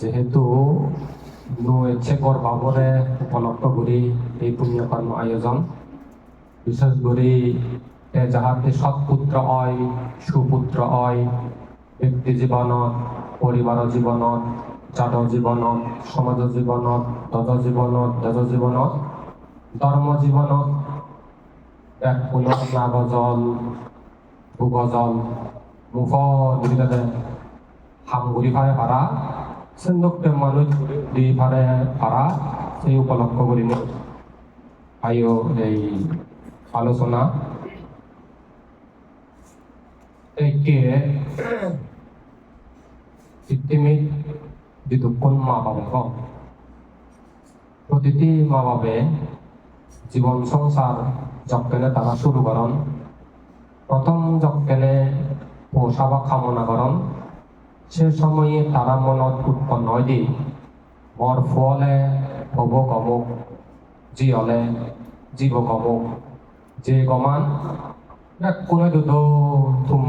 যেহেতু নৈচ্ছেকৰ বাবৰে উপলব্ধ কৰি এই পুণ্য কৰ্ম আয়োজন, বিশেষ এ যাহাতে সৎপুত্ৰ হয় সুপুত্ৰ হয়, ব্যক্তি জীৱনত পৰিবাৰৰ জীৱনত জাতৰ জীৱনত সমাজৰ জীৱনত দজ জীৱনত দজ জীৱনত ধৰ্ম জীৱনত এক পুনৰ নাগজল ভূগজল, মুখ দুইটাতে হামগুৰি ফালে পাৰা সেন্দুকতে মানুষ দুই ফালে পারা সেই উপলক্ষ করি আয়ো এই আলোচনা। একে যিটো কোন মা বাবা। প্রতিটি মা বাবে জীবন সংসার যকেনে তারা শুরু করেন প্রথম যকেনে পোষাবা কামনা করেন সে সময়ে তারা মনত উৎপন্ন দি মৰ ফলে হ'ব কমুক যি হলে জীৱ কমুক যে গমান কোনে দুটো থুম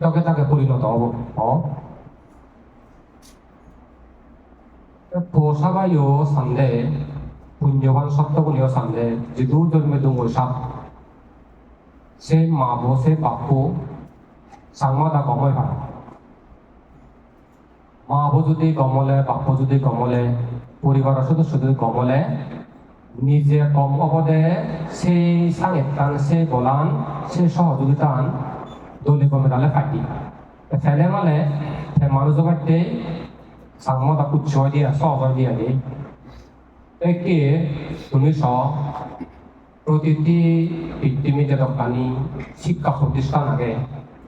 তাকে তাকে পরিণত হব। পোষাবাইও সান্দে পুণ্যবান সত্যগুণীয় সান্দে যিটো জন্মে দুঙৰ সাপ সে মাব, সে বাপু সাংমাদা গময় ভাড়া মাবো যদি গমলে বাপো যদি গমলে পরিবারের সদস্য যদি গমলে নিজে কম অবদে সেই সাঙেতান সেই বলান সেই সহযোগিতান দলি কমে দালে ফাটি ফেলে মানে মানুষ বাড়তে সাংমতা উৎসয় দিয়া সহজয় দিয়া দি একে তুমি স প্রতিটি পৃথিবীতে দোকানি শিক্ষা প্রতিষ্ঠান আগে।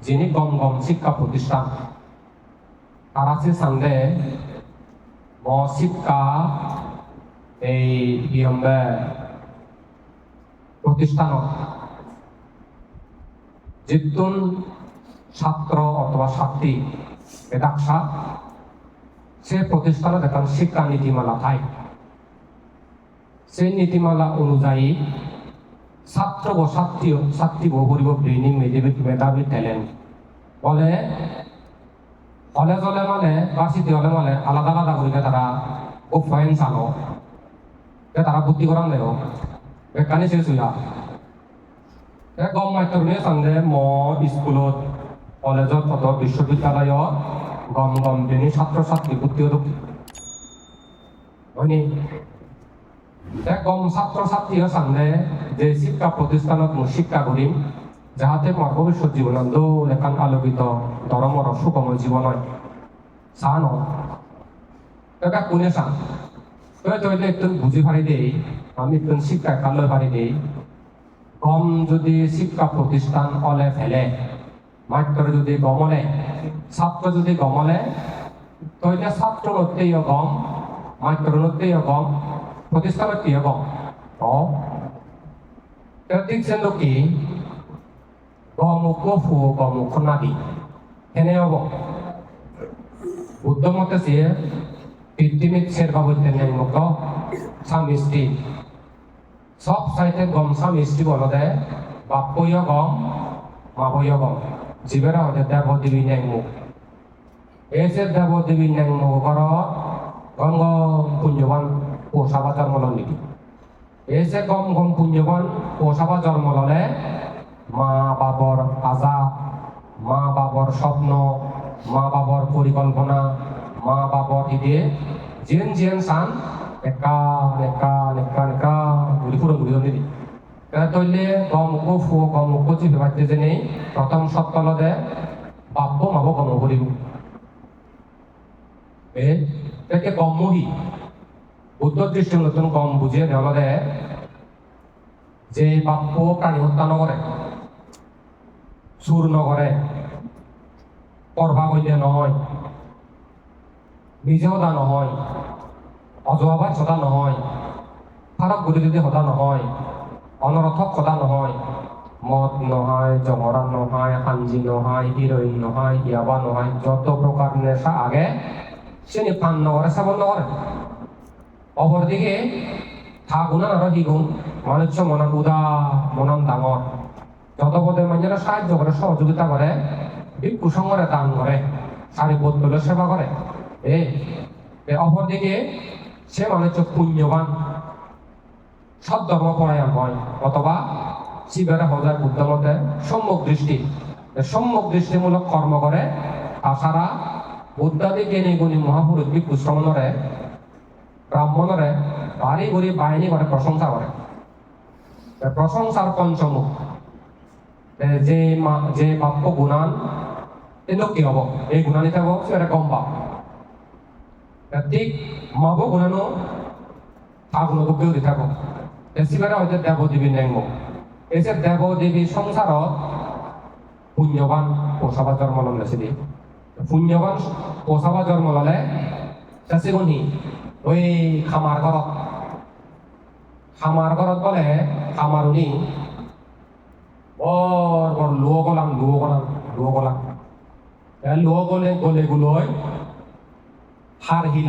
যিনি গম গম শিক্ষা প্রতিষ্ঠান Sangde mo শিক্ষা এই ইয়ম্বে প্রতিষ্ঠানত যিতুন ছাত্র অথবা ছাত্রী বেদাক্ষা সে প্রতিষ্ঠানত এখন শিক্ষা নীতিমালা থাকে সেই নীতিমালা অনুযায়ী ছাত্র ও ছাত্রী ছাত্রী বহু ব্রেইনিং মেধাবী মেধাবী ট্যালেন্ট বলে হলে জলে মানে বার্ষিকী হলে মানে আলাদা আলাদা করে তারা ফাইন চালো তারা বুদ্ধি করান শেষ হইয়া। তে গম মাধ্যমে সন্ধে ম স্কুলত কলেজত কত বিশ্ববিদ্যালয়ত গম গম দিনী ছাত্র ছাত্রী বুদ্ধি হয়নি? গম ছাত্র ছাত্রী সন্ধে যে শিক্ষা প্রতিষ্ঠানত মই শিক্ষা কৰিম যাহাতে মোৰ ভৱিষ্যত জীৱনত এখন আলোকিত ধৰ্মৰ সুকময় জীৱন হয়। চাহ ন তই কোনে তই তই একটু বুঝি পারি দেই, আমি একটু শিক্ষা কালৈ পারি দেই। কম যদি শিক্ষা প্রতিষ্ঠান অলে ফেলে মাত্র যদি গমলে ছাত্র যদি গমলে তইলে ছাত্র নতেই গম মাত্র নতেই গম, প্রতিষ্ঠানত কি গম? অ? ঠিক কি? গমুখ ফু গমুখ নাদি এনে হব? বুদ্ধ মতে সে পৃথিবীত শেরবা বলতে নেই মুখ, স্বামী সব সাইতে গম স্বামী স্ত্রী বল দে বাপয় গম মাবয় গম। জীবেরা হতে দেব দেবী নেই মুখ। এসে দেব দেবী নেই মুখ কর গঙ্গ পুণ্যবান পোষাবা জন্ম নিকি? এসে গম গম পুণ্যবান পোষাবা জন্ম ললে মা বাবর আজা মা বাবর স্বপ্ন মা বাবর পরিকল্পনা মা বাবর ইদে জিন জিন সান একা একা একা একা গুলি পুরো গুলি দিদি তৈলে গম কো ফু, গম কো চিপে বাড়তে যে নেই প্রথম সপ্তাহ দে বাপ্প মাব গম করিব এ, একে গম মহি। বুদ্ধ দৃষ্টি নতুন গম বুঝিয়ে দেওয়া দে যে বাপ্প প্রাণী হত্যা নকরে চুৰ নকৰে কৰবা কৰিলে নহয়। নিজে সদা নহয়। অজুহাবাদ সদা নহয়। ফাৰক গুলি যদি সদা নহয়। অনৰথক সদা নহয়। মদ নহয় জহৰা নহয়, সাঞ্জি নহয়, হিৰইন নহয় ইয়াবা নহয়। যত প্রকার নেশা আগে সে পান নগরে সেবন নগরে অপরদিকে থাগুনা আর হিগুন মানুষ মনন উদা, মনন ডাঙর পদে মানুষেরা সাহায্য করে, সহযোগিতা করে, ভিক্ষু সংঘরে দান করে সারি বোধ সেবা করে। এ অপরদিকে সে মানে হচ্ছে পুণ্যবান। সৎ ধর্ম পরায়ণ হয়, অথবা শিবের হজার বুদ্ধ মতে সম্মুখ দৃষ্টি। সম্মুখ দৃষ্টিমূলক কর্ম করে। তাছাড়া বুদ্ধাদি জ্ঞানী গুণী মহাপুরুষ ভিক্ষু শ্রমণরে, ব্রাহ্মণরে বাড়ি ঘুরি বাহিনী করে প্রশংসা করে। প্রশংসার পঞ্চমুখ। যে যে বাপ্য গুণান কি হব। এই গুণানি থাকব সেটা গম পাব ঠিক মাব গুণানো আগুন কেউ দি থাকব এসিবারে হয়তো দেবদেবী নেংব এই যে দেবদেবী সংসারত পুণ্যবান পোষাবা জন্ম ললে সেদি পুণ্যবান পোষাবা জন্ম ললে চাষিগুনি ওই খামার ঘরত। খামার ঘরত বলে খামারুনি বর বৰ লুৱ কলাং লুৱ কলাং লুৱ কলাং har গ'লে গ'লে গোলৈ সাৰ সি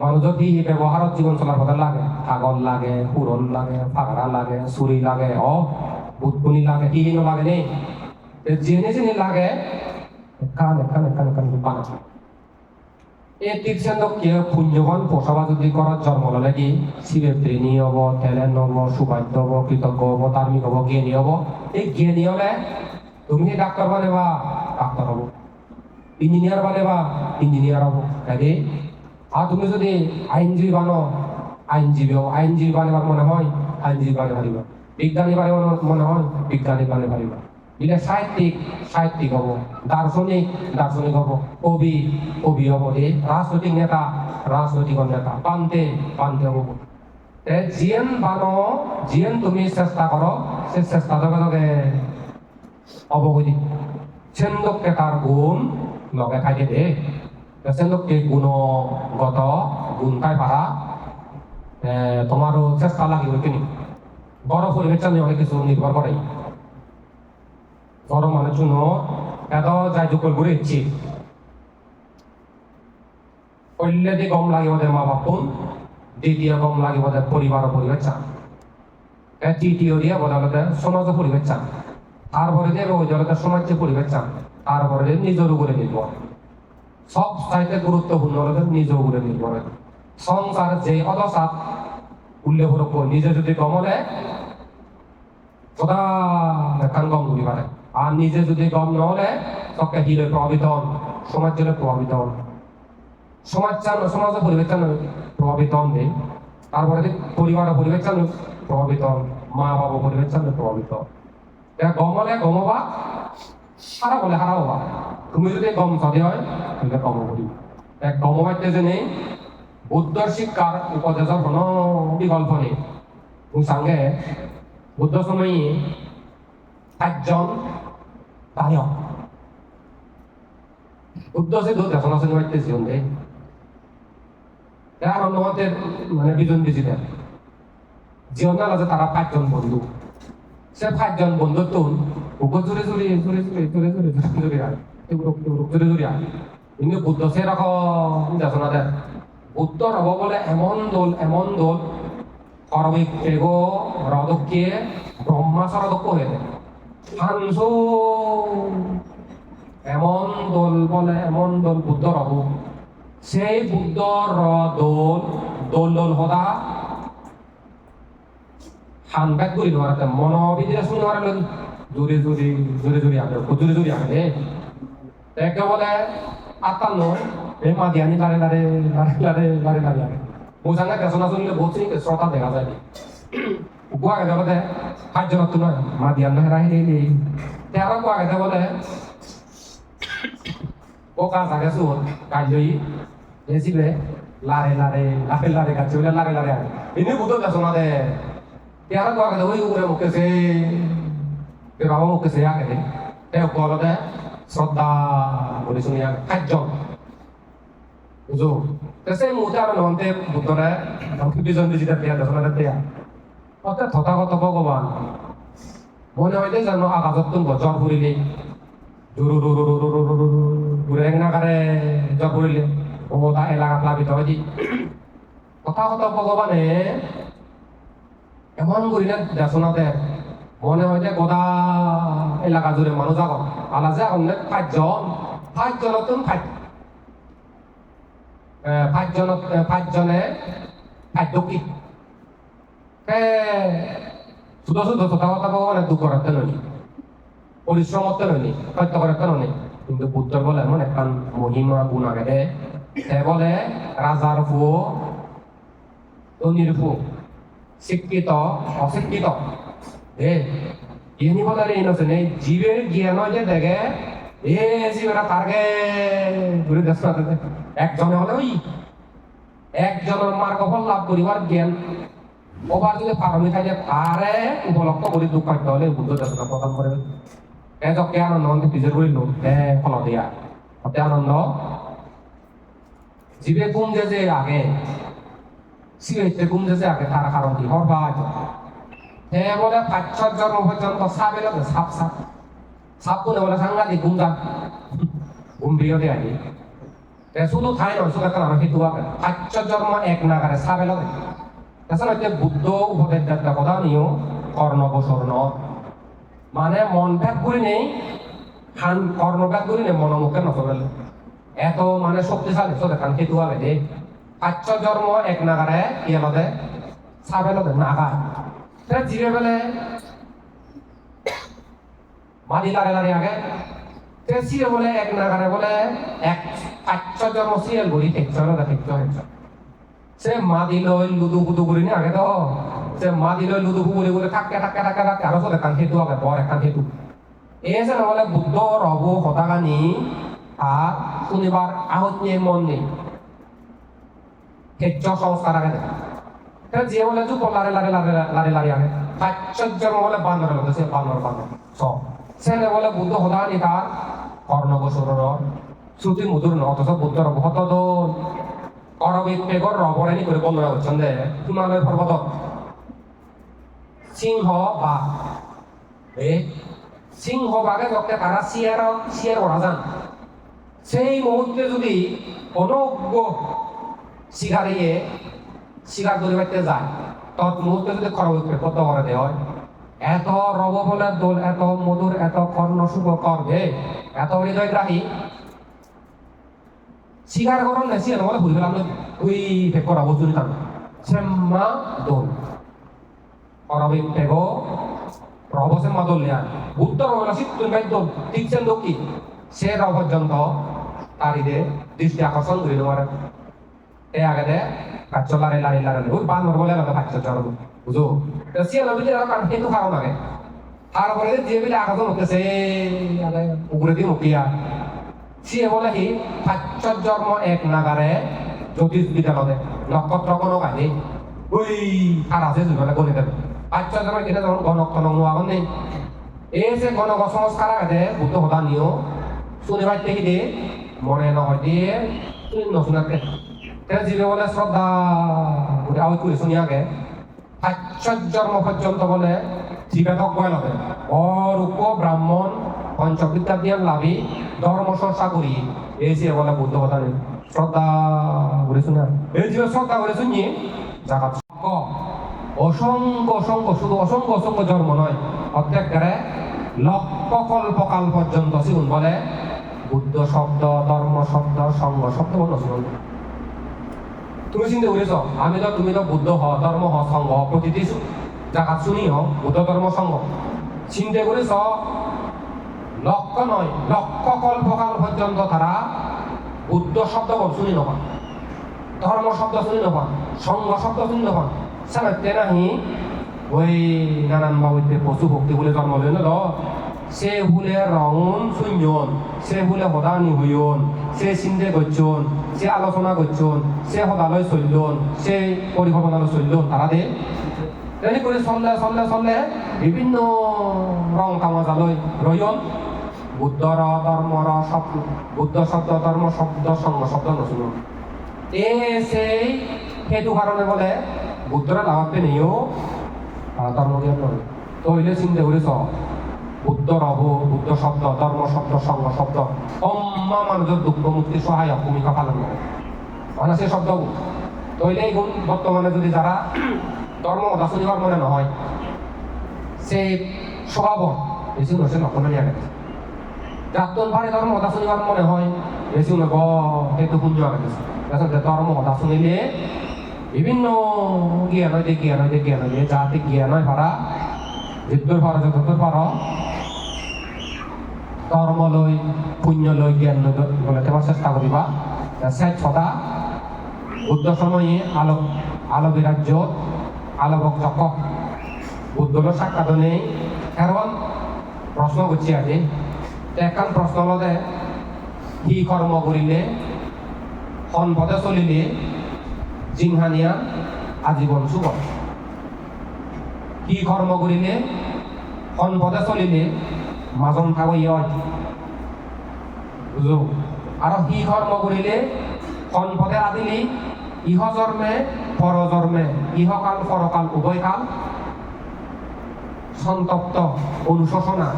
মানুহ যদি ব্যৱহাৰত জীৱন চলাৰ পৰা লাগে ছাগল লাগে সুৰণ লাগে ফাগৰা লাগে চুৰি লাগে অ বুটপুনি লাগে সি নালাগে দেই যেনে যেনে লাগে একান একান একান একান দোকান আছে এই কে পুণ্যবান যদি করার জন্ম ললে কি শিবের প্রেমী হব তেলেন হব সুবাদ্য হব, কৃতজ্ঞ হব, ধার্মিক হব, জ্ঞানী হব। এই জ্ঞানী হলে তুমি ডাক্তার বানেবা ডাক্তার হব। ইঞ্জিনিয়ার বানেবা ইঞ্জিনিয়ার হব। তাই আর তুমি যদি আইনজীবী বানো, আইনজীবী হব আইনজীবী বানেবার মনে হয়, আইনজীবী বানে পারিবা বিজ্ঞানী বানে মনে হয় বিজ্ঞানী বানে পারিবা ইলে সাহিত্যিক সাহিত্যিক হব, দার্শনিক দার্শনিক হব, কবি কবি হব। এ রাজনৈতিক নেতা রাজনৈতিক নেতা, পান্তে পান্তে হব। তে জিয়েন বানো, জিয়েন তুমি চেষ্টা করো, সে চেষ্টা লগে লগে অবগতি। চেন্দককে তার গুণ লগে খাইতে দে চেন্দককে গুণগত গুণ খাই পারা। তোমারও চেষ্টা লাগিব কিনি বড় পরিবেশ অনেক কিছু নির্ভর করে বড় মানুষ এত যাই দুকল ঘুরে ইচ্ছি কল্যাণে গম লাগিব দে মা বাপুন দ্বিতীয় গম লাগিব দে পরিবার পরিবেশ চান তৃতীয় দিয়ে বদলতে সমাজ পরিবেশ চান তারপরে দিয়ে ওই জলতে সমাজে পরিবেশ চান তারপরে দিয়ে নিজের উপরে নির্ভর। সব চাইতে গুরুত্বপূর্ণ হলো নিজের উপরে নির্ভর। সংসার যে অদশাত উল্লেখ নিজে যদি গমলে সদা একান গম পারে। আর নিজে যদি গম নহলে তকে হিলে প্রভাবিত হন সমাজ জলে প্রভাবিত হন। সমাজ চান সমাজ পরিবেশ চান প্রভাবিত হন দেই তারপরে পরিবার পরিবেশ চান প্রভাবিত হন। মা বাবা পরিবেশ চান প্রভাবিত এতিয়া গম হলে গম হবা, সারা বলে সারা হবা। তুমি যদি গম যদি হয় তাহলে গম করি। এক গম হইতে যে নেই বুদ্ধর শিক্ষার উপদেশৰ কোনো বিকল্প নেই। মোৰ চাংগে বুদ্ধ সময়ে সাতজন বুদ্ধ সে দু দেশনা সঙ্গে বাইতে জীবন দেয় এরা অন্যমতে মানে বিজন দিছিলেন জীবনাল আছে তারা পাঁচজন বন্ধু সে পাঁচজন বন্ধুর তুন উগো জুড়ে জুড়ে জুড়ে জুড়ে জুড়ে জুড়ে জুড়ে জুড়ে আয় জুড়ে জুড়ে আয় কিন্তু বুদ্ধ সে রকম দেশনা দেয় উত্তর হব বলে এমন দোল এমন দোল করবিক এগো রদকে ব্রহ্মাসরদক্ষ হয়ে হাংসু এমন দোল বলে, এমন দোল বুদ্ধ রব সেই বুদ্ধ র দোল দোল দোল হদা। হান ব্যাগ করি নোয়ারাতে মনোবিদিরা শুনে নোয়ারালেন জোরে জোরে জোরে জোরে আগে জোরে জোরে আগে একে বলে নয়। এই মা দিয়ানি লারে লারে লারে লারে লারে লারে আগে। মোজাঙ্গা দেশনা শুনলে বহুত শ্রোতা দেখা যায়। buaga da bade hajjana tuna ma di allah rahe le le te ara buaga da bade o ka sa ga su ka joi le si le lare lare lare lare ka chule lare lare ini buto ka sona de te ara buaga da oi ure mukke se te baba mukke se ya ke te ko lo de শ্রদ্ধা বলে শুনিয়া খাদ্য বুঝো তেসে মুহূর্তে আমরা নহন্তে বুদ্ধরা বিজন দিজিটা দিয়া দশনা দিয়া অর্থাৎ তথাগত ভগবান। মনে হয় যে যেন আকাশত তুমি জ্বর ফুরিলে। ঘুরে নাকারে জ্বর ফুরিলে। ও তা এলাকা প্লাবিত হয় তথাগত ভগবানে এমন করিলে দেশনাতে মনে হয় যে গোদা এলাকা জুড়ে মানুষ আগত। আলা যে অনেক পাঁচজন পাঁচজনত তুমি পাঁচ। পাঁচজনত পাঁচজনে খাদ্যকি শুধু শুধু কথা কথা অনেক দুঃখ করতে ননি পরিশ্রম করতে ননি সত্য করতে ননি কিন্তু বুদ্ধর বলে এমন একটা মহিমা, গুণ আগে দে। সে বলে, রাজার ফুয়ো, ধনির ফুয়ো, শিক্ষিত, অশিক্ষিত। এ ইনি বলে রে ইনোসেন এই জীবের জ্ঞান যে দেখে, এ জীবেরা তারকে ঘুরে দেশ একজনে হলে ওই, একজনের মার্গফল লাভ করিবার জ্ঞান। ওবার যদি পারমি থাকে তারে উপলক্ষ করি দুঃখ করতে হলে বুদ্ধ দর্শন প্রদান করে এ যকে আনন্দ অন্তে পিজের করিল এ ফল দিয়া। অতে আনন্দ জীবে ঘুম যে যে আগে সিগাইতে ঘুম যে যে আগে তার কারণ কি? হর বাজ হে বলে পাঁচ জন্ম পর্যন্ত সাপে লাগে সাপ সাপ সাপ বলে? বলে ঘুম যান ঘুম বিরোধী আগে শুধু ঠাই নয় শুধু একটা সেইটো আগে। পাঁচ জন্ম এক নাগারে সাপে লাগে তাছাড়া এতিয়া বুদ্ধ উপদেশ একটা কথা নিও কর্ণ বসর্ণ মানে মন ভেদ করে নেই খান কর্ণ ভেদ করে নেই মনোমুখে নচলে এত মানে শক্তিশালী চলে খান সেইটো হবে দে পাঁচ জন্ম এক নাগারে কি লদে সাবে লদে নাগা। তে জিরে বেলে মাদি লারে লারে আগে। তে সিরে বলে এক নাগারে বলে এক পাঁচ জন্ম সিরিয়াল বলি ঠেকছ লদে ঠেকছ ঠেকছ। সে মা দিল লুদু ফুদু করি নি আগে তো সে মা দিল লুদু বলে বলে থাককে থাককে থাককে থাককে আরও চলে কান সেইটো আগে বর একান সেইটো এই যে নহলে বুদ্ধ রব হতাগানি আর শুনিবার আহত নিয়ে মন নেই হেচ্চ সংস্কার আগে এটা যে বলে যুগ লারে লারে লারে লারে লারে আগে পাশ্চর্যর বলে বানর লোক সে বানর বানর সব সে বলে বুদ্ধ হতাগানি তার কর্ণ বসুর শ্রুতি মধুর অথচ বুদ্ধ রব অরবিত পেগর রবরানি করে বর্ণনা করছেন যে হিমালয় পর্বত সিংহ বা এ সিংহ বাঘে যখন তারা শিয়ার শিয়ার করা যান। সেই মুহূর্তে যদি অনজ্ঞ শিকারিয়ে শিকার করিবাতে যায় তৎ মুহূর্তে যদি খরবিত কত করে দেয় হয়, এত রব বলে দোল, এত মধুর, এত কর্ণ শুভ করবে এত হৃদয়গ্রাহী শিকার করুন না, শিকার বলে ভুল গেলাম ওই করা বস্তু নিতাম সেম্মা দোল। অরবে পেগো রব সেম্মা দোল নিয়া। উত্তর হলো সিদ্ধ বেদ্য টিকছেন দক্ষি সে রব পর্যন্ত। তারিদে দৃষ্টি আকর্ষণ করে দেওয়ার এ আগে দে কাচ্চ লারে লারে লারে। ওই বানর বলে লাগে কাচ্চ চড়ব। বুঝো? সিয়া নবী যে কারণ কিন্তু খাওয়া লাগে তারপরে যে বিলে আকর্ষণ হতেছে উপরে দিয়ে মুখিয়া পাঁচ জন্ম এক নাগারে জ্যোতিষ বিদ্যালয়ে নক্ষত্র কোনো কাহিনী ওই আর আছে জুবেলে গণিত পাঁচ জন্ম এটা যখন গণক টনক নোয়াগন নেই এই যে গণক সংস্কার আগে বুদ্ধ হতা নিও শুনে বাইতে কি দে মনে নহয় দিয়ে শুনি নশুনাতে তেরা জীবে বলে শ্রদ্ধা ওটা আউট করে শুনি আগে। পাঁচ জন্ম পর্যন্ত বলে জীবেদক বয় লবে অরূপ ব্রাহ্মণ জ্ঞান লাভী ধর্ম চর্চা করি এই যে বলে বুদ্ধ কথা নেই শ্রদ্ধা করে শুনে। এই যে শ্রদ্ধা করে শুনি, জাগাত অসংখ্য অসংখ্য, শুধু অসংখ্য অসংখ্য জন্ম নয় প্রত্যেক গারে লক্ষ কল্প কাল পর্যন্ত শিগুন বলে বুদ্ধ শব্দ, ধর্ম শব্দ সঙ্গ শব্দ বলো শুনুন তুমি চিন্তা করেছ আমি তো, তুমি তো বুদ্ধ হ, ধর্ম হ সঙ্গ হ, প্রতিটি জাগাত শুনি হ, বুদ্ধ, ধর্ম সঙ্গ চিন্তা করেছ লক্ষ নয়, লক্ষ কল্পকাল পর্যন্ত তারা বুদ্ধ শব্দ শুনি নপান ধর্ম শব্দ শুনি নপান সঙ্গ শব্দ শুনি নপান সানাতে নাহি ওই নানান বাবুতে পশু ভক্তি বলে জন্ম লইল ন সে হুলে রঙন শূন্যন, সে হুলে হদানি হইয়ন সে চিন্তে করছন সে আলোচনা করছন সে হদালয় চললন, সে পরিকল্পনালয় চললন তারা দে। তেনে করে চললে চললে চললে বিভিন্ন রং তামাজালৈ রয়ন বুদ্ধর ধর্মর শব্দ বুদ্ধ শব্দ, ধর্ম শব্দ, সঙ্গ শব্দ নশুনো এ সেই সেইটো কারণে বলে বুদ্ধরা লাভাতে নেইও ধর্ম জ্ঞান নয় তো হইলে চিন্তা করেছ বুদ্ধ রব বুদ্ধ শব্দ ধর্ম শব্দ, সঙ্গ শব্দ, অম্মা মানুষের দুঃখ মুক্তি সহায়ক ভূমিকা পালন করে মানে সে শব্দ তো হইলে এই গুণ বর্তমানে যদি যারা ধর্ম কথা শুনিবার মনে নহয় সে স্বভাব বেশি নছে লক্ষণ নিয়ে প্রাক্তন ভারে ধর্ম কথা শুনিবার মনে হয়। বেশি নব সেইটো শূন্য আগে ধৰ্ম কথা শুনিলে বিভিন্ন জ্ঞান হয় জ্ঞান হয় জ্ঞান হয়। যাতে জ্ঞান হয় ভাড়া। যিটোৰ ভাড়া যতটোৰ ভাড়া। কৰ্ম লৈ পুণ্য লৈ জ্ঞান লৈ গ'লে তোমাৰ চেষ্টা কৰিবা চেট সদা বুদ্ধ সময়ে আলোক আলো বিরাজ্যত আলোকক চকক বুদ্ধর সাক্ষাৎ নেই। কারণ প্রশ্ন করছি আজি এখন প্রশ্ন লদে কি কর্ম করিলে সম্পদে চলিলে জিংহানিয়া আজীবন শুভ? কি কর্ম করিলে সম্পদে চলিলে মাজন হয়? বুঝো? আর কি কর্ম করিলে সম্পদে আদিলি, ইহ জন্মে জন্মে, ইহকাল পরকাল উভয়কাল। সন্তপ্ত, অনুশোচনা।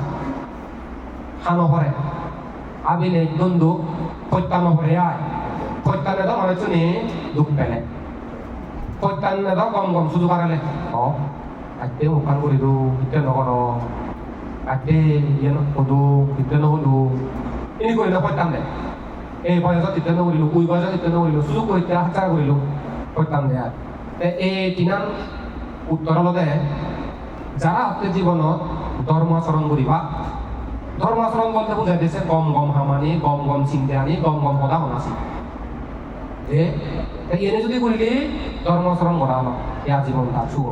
হানহরে আবিলে দ্বন্দ্ব প্রত্যানহরে আয়। প্রত্যানে তো মনে চুনি দুঃখ পেলে। প্রত্যানে তো গম গম সুযোগ আরালে অ আজকে মুখান করিলো ইতে নকর আজকে ইয়ে নকদু ইতে নহলো এনে কৰিলে প্ৰত্যান দে। এই বয়সত তেতিয়া নকৰিলোঁ কুই বয়সত তেতিয়া নকৰিলোঁ সুযোগ এতিয়া হাজাৰ কৰিলোঁ প্ৰত্যান দে তে এই তিনান উত্তৰলতে যারা হতে জীবনত ধর্ম আচরণ করিবা ধর্ম আচরণ বলতে বুঝাই দিছে গম গম হামানি, গম গম চিন্তা আনি গম গম মনাসি যে এনে যদি করিলে ধর্ম আচরণ করা হলো ইয়া জীবন তার শুভ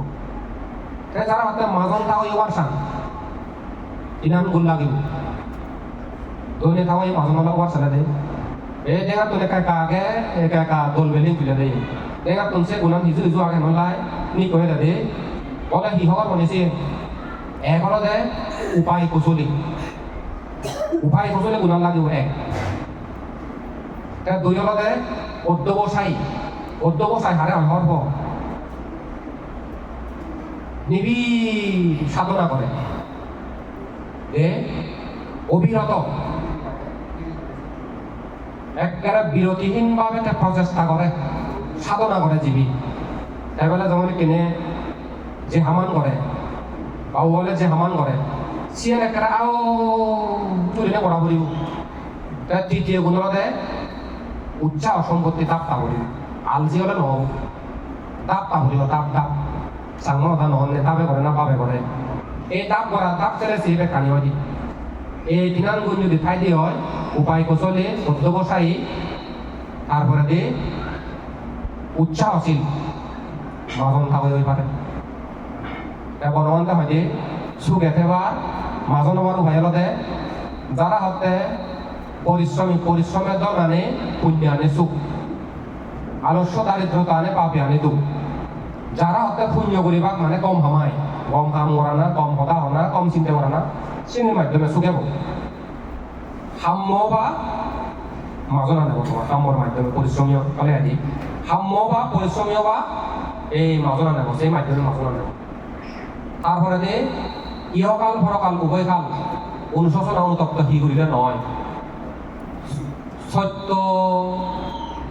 যারা হতে মাজন তাও এবার সান ইনান গুণ লাগিব। দোনে তাও এই মাজন অলপ ওয়ার সালে দে এ দেখা তোলে কাই কাগে এ, কাই কা দোল বেলিং তুলে দে দেখা তুনসে গুণান হিজু হিজু আগে নলাই, নি কয়ে দে বলে সিহঁতৰ বনিছে, এঘৰতে উপায় কুচলি। উপায় কুচলি গুণাল লাগিব এক তে দুই হলতে উদ্যোগ চাই হাৰে অসৰ্ব নিবি সাধনা কৰে। যে অবিৰত। একেবাৰে বিৰতিহীনভাৱে তেওঁ প্ৰচেষ্টা কৰে, সাধনা কৰে জীৱী এবেলা যেমন কিনে যে হামান করে বা বলে যে হামান করে সিয়ার একটা আও চুরি না বরাবরি তার তৃতীয় গুণ হলে উচ্চা অসম্পত্তি তাপ তাবরি আলজি হলে নহব তাপ তাবরিব তাপ তাপ সাংমা কথা নহলে তাপে করে না পাবে করে এই তাপ করা তাপ চলে সিবে কানি হয় এই তিনান গুণ যদি ঠাই দিয়ে হয় উপায় কৌশলে সদ্য বসাই তারপরে দিয়ে উচ্চাহশীল মাজন থাকবে ওই পারে বনবন্ত হয়নি সুখ একেবার মাজন আমার উভয়লতে যারা হতে পরিশ্রমী, পরিশ্রমের দল আনে, পুণ্য আনে সুখ। আলস্য দারিদ্রতা আনে, পাপে আনে দুঃখ। যারা হতে পুণ্য করিবাক মানে কম হামায়। কম কাম করা না, কম কথা হওয়া না, কম চিন্তা করা না। সিনের মাধ্যমে সুখে সাম্য বা মাজন আনে বর্তমান সাম্যর মাধ্যমে পরিশ্রমীয় কলে আদি সাম্য বা পরিশ্রমীয় বা এই মাজন আনে সেই মাধ্যমে মাজন আনে তারপরে যে ইহকাল পরকাল উভয়কাল অনুশোচনা অনুতপ্ত কি করিলে নয় সত্য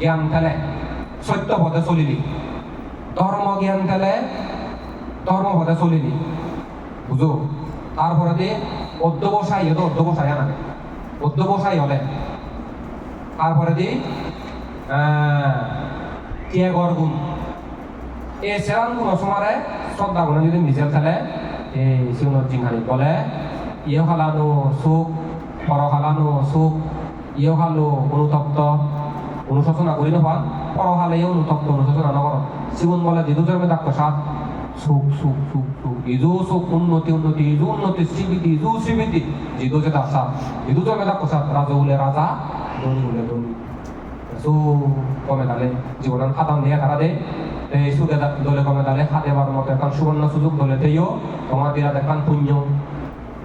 জ্ঞান তেলে, সত্য পথে চলিলি। ধর্ম জ্ঞান তেলে ধর্ম পথে চলিলি। বুঝো তারপরে যে অধ্যবসায়ী হতো অধ্যবসায় না অধ্যবসায়ী হলে। তারপরে যে ত্যাগর গুণ। এই সেরান গুণ সমারে শ্রদ্ধা গুণ যদি মিজেল খেলে এই সিউনত জিংহানি বলে ইয়ে খালানো সুখ পর খালানো সুখ ইয়ে খালো অনুতপ্ত, অনুশোচনা করি নপান পর খালে অনুতপ্ত, অনুশোচনা নকর সিগুন বলে দিদু জন্মে ডাক্ত সাত সুখ সুখ সুখ সুখ। ইজু সুখ, উন্নতি উন্নতি ইজু উন্নতি শ্রীবৃদ্ধি ইজু শ্রীবৃদ্ধি জিদু যে দাস সাত জিদু জন্মে ডাক্ত সাত রাজা বলে রাজা, ধনী বলে ধনী। সু কমে দালে জীবন খাতাম দিয়ে তারা দে। এই সুদে দলে কমে দালে হাতে বার মতো এখন সুবর্ণ সুযোগ দলে তেইও তোমার বিরাট এখন পুণ্য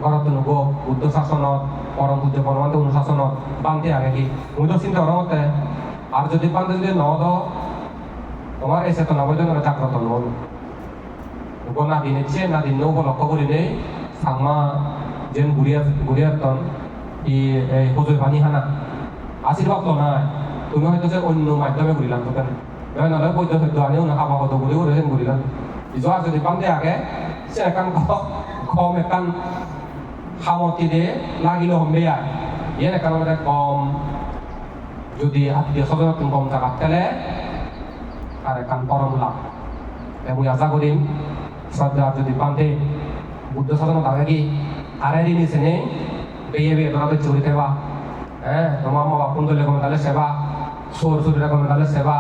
ঘরত নগ বুদ্ধ শাসনত, পরম পূজ্য পরমান্ত অনুশাসনত বান্ধে আগে কি? তো চিন্তা করার মতে, আর যদি বান্ধে যদি ন দ তোমার এই চেতনা পর্যন্ত জাগ্রত উপ না দিনেছে না দিন উপলক্ষ করি নেই। সাংমা যেন গুড়িয়া গুড়িয়াতন ই, এই সজুই পানি হানা। আশীর্বাদ তো নাই। তুমি হয়তো যে অন্য মাধ্যমে ঘুরিলাম তো কেন এবার নহলে বৈধ সৈদ্য আনিও না খাবা কত ঘুরি ঘুরে যেন ঘুরিলাম ইজো আর যদি পান্তে আগে সে একান কম একান খামতি দে লাগিল হম্বে আয় ইয়ে একান মানে কম যদি আত্মীয় স্বজন তুমি গম জাগাত আর একান পরম লাভ এবং আশা করিম শ্রদ্ধা যদি পান্তে বুদ্ধ সাধন থাকে কি আরে দিন সেনে বেয়ে বেয়ে তোরা চুরি দেবা হ্যাঁ তোমার মা বাপুন দলে কমে তাহলে সেবা সোর সুরিরা কমে তাহলে সেবা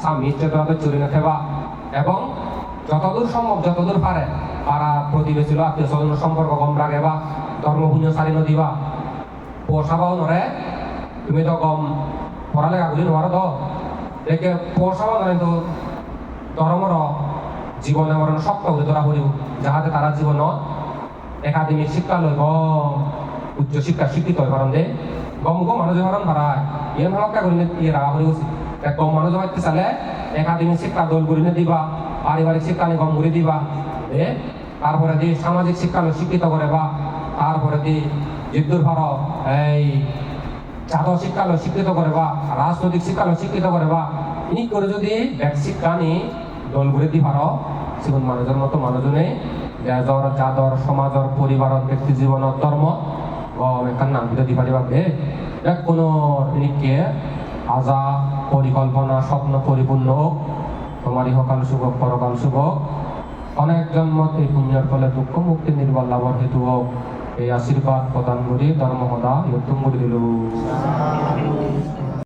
স্বামী তো চুরি না সেবা এবং যতদূর সম্ভব, যতদূর পারে পাড়া প্রতিবেশী আত্মীয় স্বজনের সম্পর্ক কম রাখে বা ধর্মপুণ্য সারি নদিবা। পোষাবাও নরে তুমি তো কম পড়ালেখা করি নোয়ারো তো দেখে পোষাবাও নরে তো ধর্মর জীবনে মরণ শক্ত করে ধরা পড়িব, যাহাতে তারা জীবন একাডেমিক শিক্ষা লই গম উচ্চ শিক্ষা শিক্ষিত হয় কারণ দে গম গম মানুষ হরণ ভাড়ায় ইয়ে ভালকা করি ইয়ে রাখা করি উচিত। গম মানুষ হইতে চালে একাডেমিক শিক্ষা দল করি দিবা, পারিবারিক শিক্ষা নিয়ে গম করে দিবা তারপরে দি সামাজিক শিক্ষা শিক্ষিত করে বা, তারপরে দি যুদ্ধর ভার, এই ছাত্র শিক্ষা শিক্ষিত করে বা, রাজনৈতিক শিক্ষা শিক্ষিত করে বা ইনি করে যদি ব্যাক শিক্ষা নি দল করে দি ভার জীবন মানুষের মতো মানুষজনে যাদর যাদর সমাজর পরিবারত ব্যক্তি জীবনত ধর্ম, গম এখান নাম দিতে পারিবা, বে কোনো ইনিকে আজা পরিকল্পনা, স্বপ্ন পরিপূর্ণ হোক। তোমারই ইহকাল শুভ, পরকাল শুভ। অনেক জন্ম এই পুণ্যের ফলে দুঃখ মুক্তি, নির্বল লাভর হেতু হোক। এই আশীর্বাদ প্রদান করি ধর্ম সদা ইয়তুম করে দিল